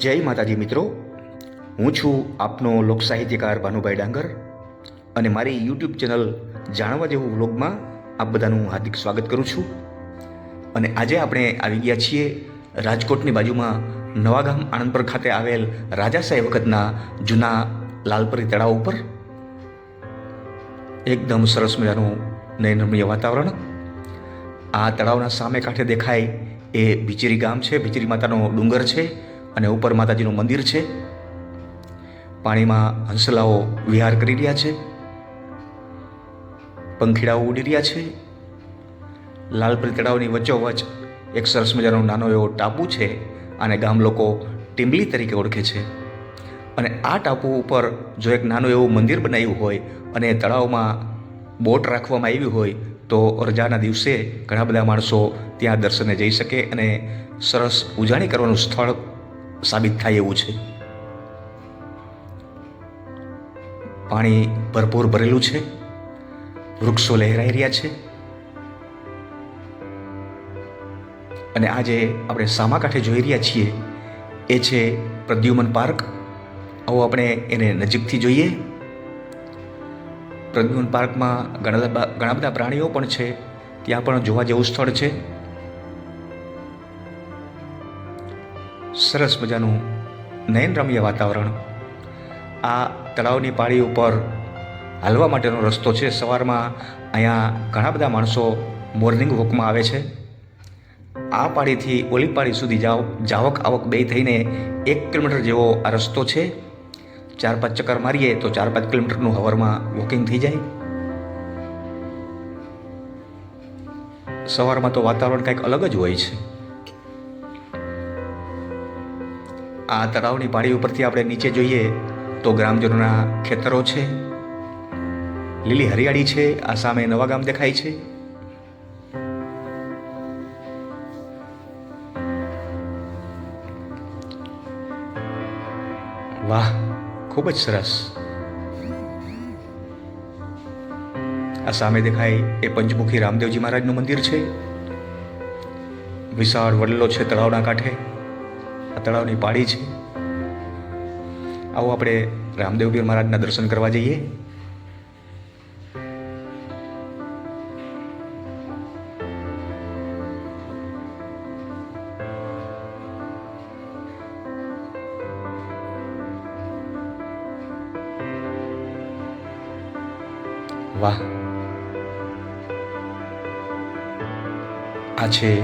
જય માતાજી મિત્રો. હું છું આપનો લોકસાહિત્યકાર ભાનુભાઈ ડાંગર અને મારી યુટ્યુબ ચેનલ જાણવા જેવું વ્લોગમાં આપ બધાનું હાર્દિક સ્વાગત કરું છું. અને આજે આપણે આવી ગયા છીએ રાજકોટની બાજુમાં નવાગામ આણંદપર ખાતે આવેલ રાજાશાહી વખતના જૂના લાલપરી તળાવ ઉપર. એકદમ સરસ મજાનું નયનરમ્ય વાતાવરણ. આ તળાવના સામે કાંઠે દેખાય એ ભીચરી ગામ છે. ભીચરી માતાનો ડુંગર છે. અને ઉપર માતાજીનું મંદિર છે. પાણીમાં હંસલાઓ વિહાર કરી રહ્યા છે. પંખીડાઓ ઉડી રહ્યા છે. લાલપરી તળાવની વચ્ચોવચ એક સરસ મજાનો નાનો એવો ટાપુ છે અને ગામ લોકો ટીમલી તરીકે ઓળખે છે. અને આ ટાપુ ઉપર જો એક નાનું એવું મંદિર બનાવ્યું હોય અને તળાવમાં બોટ રાખવામાં આવી હોય તો રજાના દિવસે ઘણા બધા માણસો ત્યાં દર્શને જઈ શકે અને સરસ ઉજાણી કરવાનું સ્થળ સાબિત થાય એવું છે. પાણી ભરપૂર ભરેલું છે. વૃક્ષો લહેરાઈ રહ્યા છે. અને આજે આપણે સામા કાંઠે જોઈ રહ્યા છીએ, એ છે પ્રદ્યુમન પાર્ક. આવો આપણે એને નજીકથી જોઈએ. પ્રદ્યુમન પાર્કમાં ઘણા બધા ઘણા બધા પ્રાણીઓ પણ છે. ત્યાં પણ જોવા જેવું સ્થળ છે. સરસ મજાનું નયનરમ્ય વાતાવરણ. આ તળાવની પાળી ઉપર હાલવા માટેનો રસ્તો છે. સવારમાં અહીંયા ઘણા બધા માણસો મોર્નિંગ વોકમાં આવે છે. આ પાળીથી ઓલી પાળી સુધી જાવ, જાવક આવક બે થઈને એક કિલોમીટર જેવો આ રસ્તો છે. ચાર પાંચ ચક્કર મારીએ તો ચાર પાંચ કિલોમીટરનું હવરમાં વોકિંગ થઈ જાય. સવારમાં તો વાતાવરણ કંઈક અલગ જ હોય છે. આ તળાવની પાળી ઉપરથી આપણે નીચે જોઈએ તો ગ્રામજનોના ખેતરો છે. લીલી હરિયાળી છે, આ સામે નવા ગામ દેખાય છે. વાહ, ખૂબ જ સરસ. આ સામે દેખાય એ પંચમુખી રામદેવજી મહારાજનું મંદિર છે. વિશાળ વડલો છે તળાવના કાંઠે. તળાવની પાળી છે. આવો આપણે રામદેવપીર મહારાજના દર્શન કરવા જઈએ. વાહ. આ છે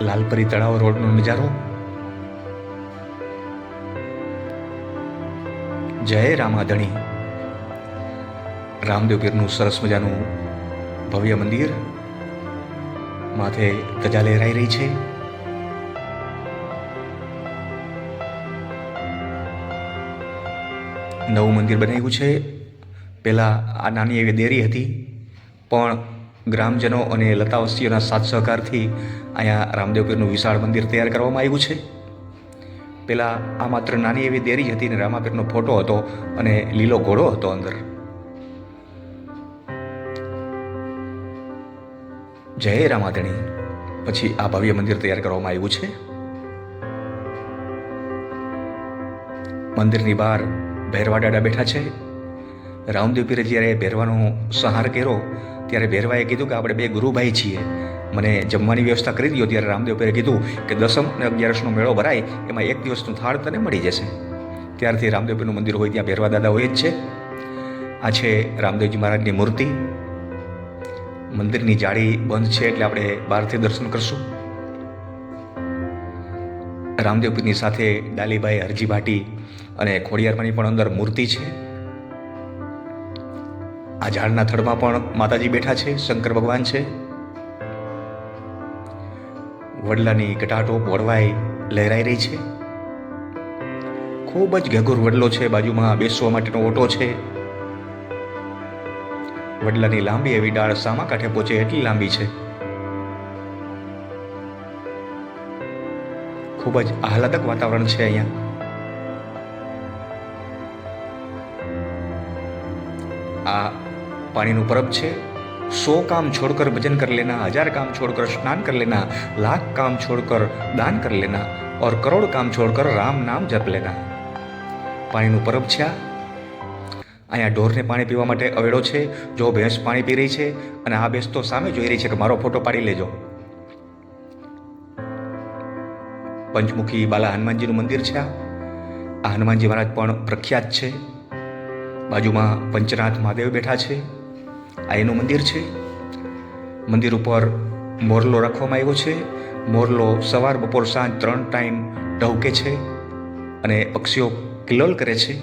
લાલપરી તળાવ રોડનો નજારો. જય રામાધણી. રામદેવ પીરનું સરસ મજાનું ભવ્ય મંદિર માથે ધજા લહેરાઈ રહી છે. નવું મંદિર બનાવ્યું છે. પહેલાં આ નાની એવી દેરી હતી, પણ ગ્રામજનો અને લતાવસ્તીઓના સાથ સહકારથી અહીંયા રામદેવ પીરનું વિશાળ મંદિર તૈયાર કરવામાં આવ્યું છે. પહેલાં આ માત્ર નાની એવી દેરી હતી ને રામાપીરનો ફોટો હતો અને લીલો ઘોડો હતો અંદર. જય રામાધણી પછી આ ભવ્ય મંદિર તૈયાર કરવામાં આવ્યું છે? મંદિરની બહાર ભેરવા દાડા બેઠા છે. રામદેવ પીરે જ્યારે ભેરવાનો સંહાર કર્યો, ત્યારે ભેરવાએ કીધું કે આપણે બે ગુરુભાઈ છીએ. મને જમવાની વ્યવસ્થા કરી દીધો ત્યારે રામદેવ પીરે કીધું કે દસમ અને અગિયારસનો મેળો ભરાય, એમાં એક દિવસનું થાળ તને મળી જશે. ત્યારથી રામદેવપીનું મંદિર હોય ત્યાં ભેરવા દાદા હોય જ છે. આ છે રામદેવજી મહારાજની મૂર્તિ. મંદિરની જાળી બંધ છે એટલે આપણે બહારથી દર્શન કરશું. રામદેવપીની સાથે ડાલીભાઈ હરજી ભાટી અને ખોડિયારમાંની પણ અંદર મૂર્તિ છે. આ ઝાડના થડમાં પણ માતાજી બેઠા છે, શંકર ભગવાન છે. વડલાની કટાટો વળવાઈ લહેરાઈ રહી છે. ખૂબ જ ઘેઘોર વડલો છે, બાજુમાં બેસવા માટેનો ઓટો છે. વડલાની લાંબી એવી ડાળ સામા કાંઠે પહોંચે એટલી લાંબી છે. ખૂબ જ આહલાદક વાતાવરણ છે અહીંયા. આ પાણીનું પરબ છે. सौ काम छोड़कर भजन कर लेना हजार काम छोड़कर स्नान कर लेना लाख काम छोड़कर दान कर लेना और करोड़ काम छोड़कर राम नाम जप लेना પાણીનું પરબ છે આ અહીંયા ઢોરને પાણી પીવા માટે અવેડો છે જો ભેંસ પાણી પી રહી છે અને આ ભેંસ તો સામે જોઈ રહી છે કે મારો ફોટો પાડી લેજો પંચમુખી બાલા હનુમાનજીનું મંદિર છે આ આ હનુમાનજી મહારાજ પણ પ્રખ્યાત છે બાજુમાં પંચનાથ મહાદેવ બેઠા છે આ એનું મંદિર છે. મંદિર ઉપર મોરલો રાખવામાં આવ્યો છે. મોરલો સવાર, બપોર, સાંજ ત્રણ ટાઈમ ઢવકે છે અને પક્ષીઓ કિલોલ કરે છે.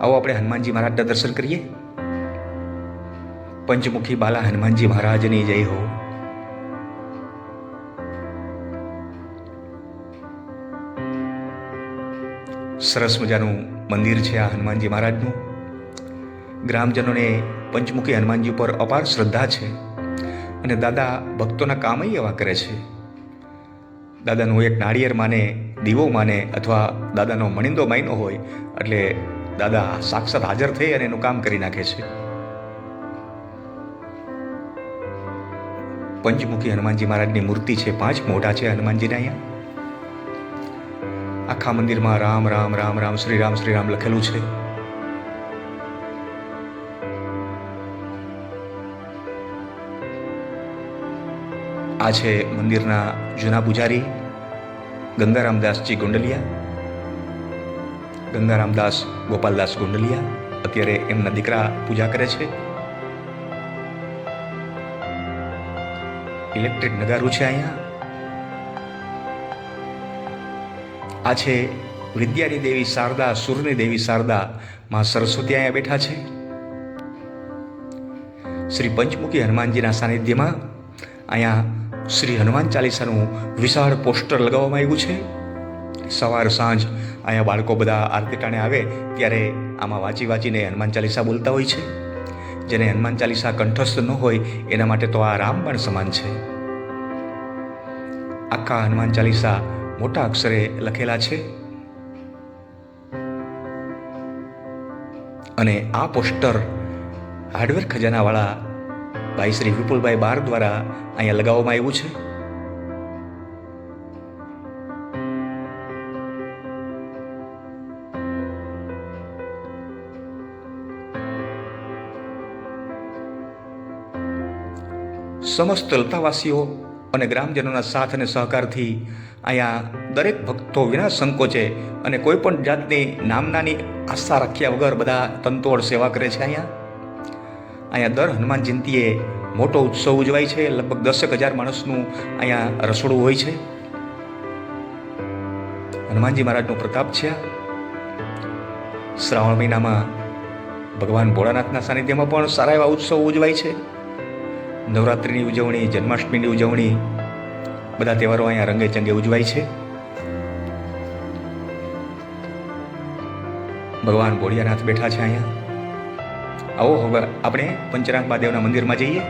આવો આપણે હનુમાનજી મહારાજના દર્શન કરીએ. પંચમુખી બાલા હનુમાનજી મહારાજની જય હો. સરસ મજાનું મંદિર છે આ હનુમાનજી મહારાજનું. ગ્રામજનોને પંચમુખી હનુમાનજી ઉપર અપાર શ્રદ્ધા છે અને દાદા ભક્તોના કામ એવા કરે છે. દાદાનું એક નાળિયેર માને, દીવો માને અથવા દાદાનો મણિંદો માયનો હોય એટલે દાદા સાક્ષાત હાજર થઈ અને એનું કામ કરી નાખે છે. પંચમુખી હનુમાનજી મહારાજની મૂર્તિ છે, પાંચ મોઢા છે હનુમાનજીના અહીંયા. આખા મંદિરમાં રામ રામ રામ રામ શ્રી રામ શ્રી રામ લખેલું છે. આ છે મંદિરના જૂના પૂજારી ગંગારામદાસજી ગોંડલિયા, ગંગારામદાસ ગોપાલદાસ ગોંડલિયા અત્યારે એમના દીકરા પૂજા કરે છે. ઇલેક્ટ્રિક નગારું છે અહીંયા. આ છે વિદ્યાની દેવી શારદા, સુરની દેવી શારદા માં સરસ્વતી અહીંયા બેઠા છે. શ્રી પંચમુખી હનુમાનજીના સાનિધ્યમાં અહીંયા શ્રી હનુમાન ચાલીસાનું વિશાળ પોસ્ટર લગાવવામાં આવ્યું છે. સવાર સાંજ અહીંયા બાળકો બધા આરતી ટાણે આવે ત્યારે આમાં વાંચી વાંચીને હનુમાન ચાલીસા બોલતા હોય છે. જેને હનુમાન ચાલીસા કંઠસ્થ ન હોય એના માટે તો આ રામબાણ સમાન છે. આખા હનુમાન ચાલીસા મોટા અક્ષરે લખેલા છે. અને આ પોસ્ટર હાર્ડવેર ખજાનાવાળા ભાઈ શ્રી વિપુલભાઈ બાર દ્વારા અહીંયા લગાવવામાં આવ્યું છે. સમસ્ત લતાવાસીઓ અને ગ્રામજનોના સાથ અને સહકારથી અહીંયા દરેક ભક્તો વિના સંકોચે અને કોઈ પણ જાતની નામનાની આશા રાખ્યા વગર બધા તંતોડ સેવા કરે છે અહીંયા. અહીંયા દર હનુમાન જયંતીએ મોટો ઉત્સવ ઉજવાય છે. લગભગ દસેક હજાર માણસનું અહીંયા રસોડું હોય છે. હનુમાનજી મહારાજનો પ્રતાપ છે. શ્રાવણ મહિનામાં ભગવાન ભોળાનાથના સાનિધ્યમાં પણ સારા એવા ઉત્સવ ઉજવાય છે. નવરાત્રિની ઉજવણી, જન્માષ્ટમીની ઉજવણી, બધા તહેવારો અહીંયા રંગે ચંગે ઉજવાય છે. ભગવાન ભોળિયાનાથ બેઠા છે અહીંયા. આવો, હવે આપણે પંચરાગ મહાદેવના મંદિરમાં જઈએ.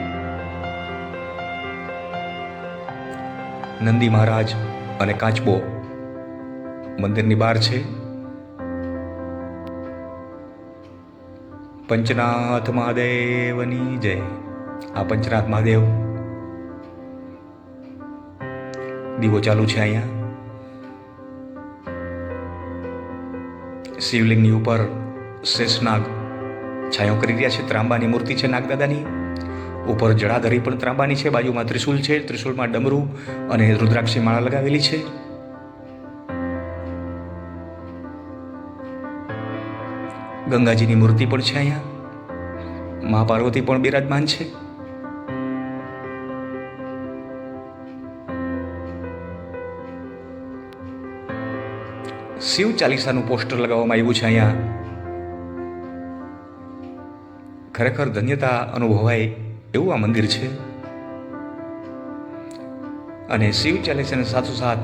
નંદી મહારાજ અને કાચબો મંદિરની બહાર છે. પંચનાથ મહાદેવની જય. આ પંચનાથ મહાદેવ દીવો ચાલુ છે અહીંયા. શિવલિંગની ઉપર શેષનાગ છાયો કરી રહ્યા છે ત્રાંબાની મૂર્તિ છે નાગદાદાની. ઉપર જળાધરી પણ ત્રાંબાની છે, બાજુમાં ત્રિશુલ છે, ત્રિશુલમાં ડમરું અને રુદ્રાક્ષી માળા લગાવેલી છે. ગંગાજીની મૂર્તિ પણ છે અહીંયા. મા પાર્વતી પણ બિરાજમાન છે. શિવ ચાલીસાનું પોસ્ટર લગાવવામાં આવ્યું છે અહીંયા. ખરેખર ધન્યતા અનુભવાય એવું આ મંદિર છે? અને શિવ ચાલીસાને સાથોસાથ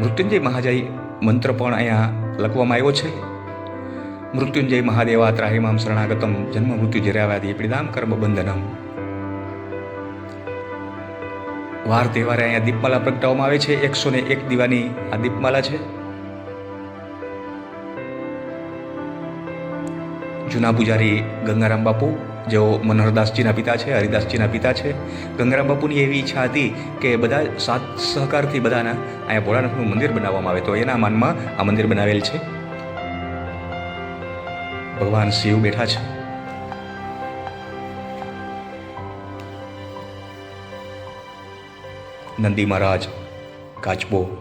મૃત્યુંજય મહાજય મંત્ર પણ અહીંયા લખવામાં આવ્યો છે. મૃત્યુંજય મહાદેવા ત્રાહિમામ શરણાગતમ જન્મ મૃત્યુ જરાવ્યાધિ પ્રિદામ કર્મ બંધનમ. વાર તહેવારે અહીંયા દીપમાલા પ્રગટાવવામાં આવે છે. એકસો ને એક દીવાની આ દીપમાલા છે. જૂના પૂજારી ગંગારામ બાપુ, જેઓ મનોહરદાસજીના પિતા છે, હરિદાસજીના પિતા છે. ગંગારામ બાપુની એવી ઈચ્છા હતી કે બધા સાથ સહકારથી બધાના અહીંયા ભોળાનાથનું મંદિર બનાવવામાં આવે. તો એના માનમાં આ મંદિર બનાવેલ છે. ભગવાન શિવ બેઠા છે. નંદી મહારાજ, કાચબો.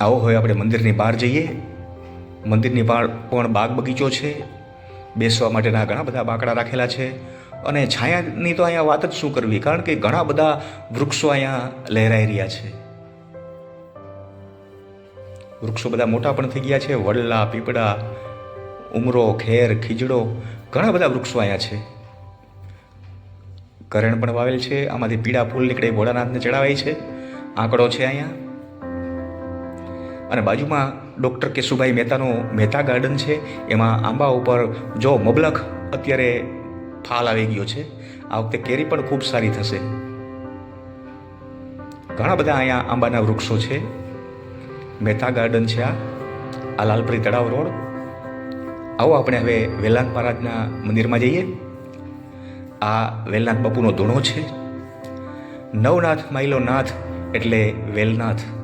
આવો હવે આપણે મંદિરની બહાર જઈએ. મંદિરની પણ બાગ બગીચો છે. બેસવા માટેના ઘણા બધા બાકડા રાખેલા છે અને છાયાની તો અહીંયા વાત જ શું કરવી? કારણ કે ઘણા બધા વૃક્ષો અહીંયા લહેરાઈ રહ્યા છે. વૃક્ષો બધા મોટા પણ થઈ ગયા છે. વડલા, પીપળા, ઉમરો, ખેર, ખીજડો, ઘણા બધા વૃક્ષો અહીંયા છે. કરણ પણ વાવેલ છે. આમાંથી પીળા ફૂલ નીકળે. ભોળાનાથને ચડાવાય છે. આંકડો છે અહીંયા. અને બાજુમાં ડૉક્ટર કેશુભાઈ મહેતાનું મહેતા ગાર્ડન છે. એમાં આંબા ઉપર જો મબલખ અત્યારે ફાલ આવી ગયો છે. આ વખતે કેરી પણ ખૂબ સારી થશે. ઘણા બધા અહીંયા આંબાના વૃક્ષો છે. મહેતા ગાર્ડન છે આ. આ લાલપરી તળાવ રોડ. આવો આપણે હવે વેલાંત મહારાજના મંદિરમાં જઈએ. આ વેલનાથ બાપુનો ધૂણો છે. નવનાથ માઇલો નાથ એટલે વેલનાથ.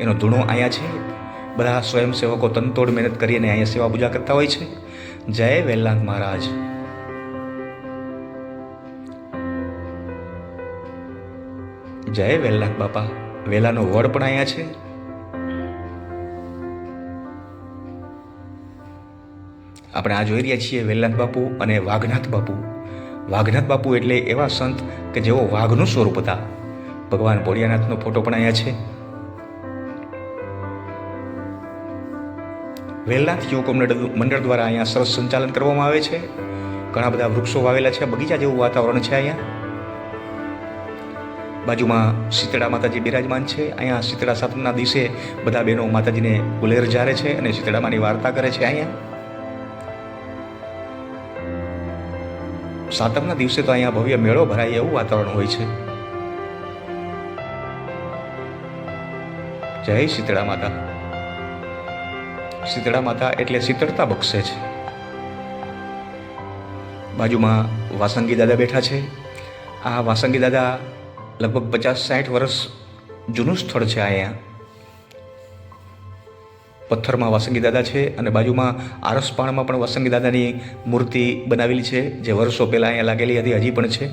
એનો ધૂણો અહીંયા છે. બધા સ્વયંસેવકો તનતોડ મહેનત કરીને અહીંયા સેવા પૂજા કરતા હોય છે. જય વેલ્લાંગ મહારાજ. જય વેલનાથ બાપા. વેલાનો વડ પણ અહીંયા છે. આપણે આ જોઈ રહ્યા છીએ વેલાંગ બાપુ અને વાઘનાથ બાપુ. વાઘનાથ બાપુ એટલે એવા સંત કે જેઓ વાઘનું સ્વરૂપ હતા. ભગવાન ભોળિયાનાથનો ફોટો પણ અહીંયા છે. વેલનાથ યુવકો મંડળ મંડળ દ્વારા અહીંયા સરસ સંચાલન કરવામાં આવે છે. ઘણા બધા વૃક્ષો વાવેલા છે. બગીચા જેવું વાતાવરણ છે અહીંયા. બાજુમાં શીતળા માતાજી બિરાજમાન છે. અહીંયા શીતળા સાતમના દિવસે બધા બહેનો માતાજીને ગુલેર જારે છે અને શીતળામાની વાર્તા કરે છે અહીંયા. સાતમના દિવસે તો અહીંયા ભવ્ય મેળો ભરાય એવું વાતાવરણ હોય છે. જય શીતળા માતા. શીતળા માતા એટલે શીતળતા બક્ષે છે. બાજુમાં વાસંગી દાદા બેઠા છે. આ વાસંગી દાદા લગભગ પચાસ સાઠ વર્ષ જૂનું સ્થળ છે અહીંયા પથ્થરમાં વાસંગી દાદા છે અને બાજુમાં આરસપાણમાં પણ વાસંગી દાદાની મૂર્તિ બનાવેલી છે, જે વર્ષો પહેલાં અહીંયા લાગેલી હતી, હજી પણ છે.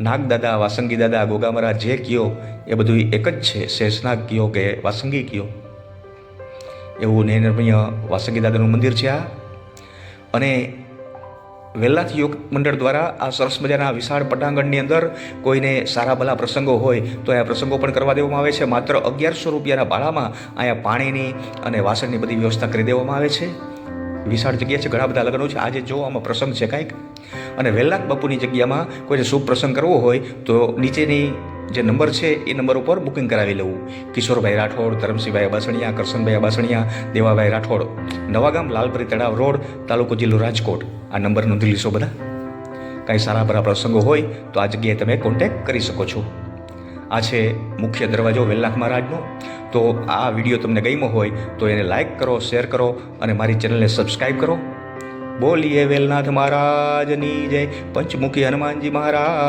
નાગ દાદા, વાસંગી દાદા, ગોગામરા, જે કયો, એ બધું એક જ છે. શેષનાગ કયો કે વાસંગી કયો. એવું નયનરમણીય વાસંગી દાદાનું મંદિર છે આ. અને વેલાથ યોગ મંડળ દ્વારા આ સરસ મજાના વિશાળ પટાંગણની અંદર કોઈને સારા ભલા પ્રસંગો હોય તો આ પ્રસંગો પણ કરવા દેવામાં આવે છે. માત્ર અગિયારસો રૂપિયાના ભાડામાં અહીંયા પાણીની અને વાસણની બધી વ્યવસ્થા કરી દેવામાં આવે છે. વિશાળ જગ્યા છે, ઘણા બધા લગ્નો છે. આજે જો આમાં પ્રસંગ છે કાંઈક. અને વેલાથ બાપુની જગ્યામાં કોઈને શુભ પ્રસંગ કરવો હોય તો નીચેની જે નંબર છે એ નંબર ઉપર બુકિંગ કરાવી લેવું. કિશોરભાઈ રાઠોડ, ધરમસિંહભાઈ બાસણિયા કરશનભાઈ બાસણિયા દેવાભાઈ રાઠોડ. નવાગામ લાલપરી તળાવ રોડ, તાલુકો જિલ્લો રાજકોટ. આ નંબર નોંધી લેશો બધા? કાંઈ સારા બરા પ્રસંગો હોય તો આ જગ્યાએ તમે કોન્ટેક કરી શકો છો. આ છે મુખ્ય દરવાજો વેલનાથ મહારાજનો. તો આ વીડિયો તમને ગમ્યો હોય તો એને લાઇક કરો શેર કરો અને મારી ચેનલને સબસ્ક્રાઈબ કરો. બોલીએ વેલનાથ મહારાજની જય. પંચમુખી હનુમાનજી મહારાજ.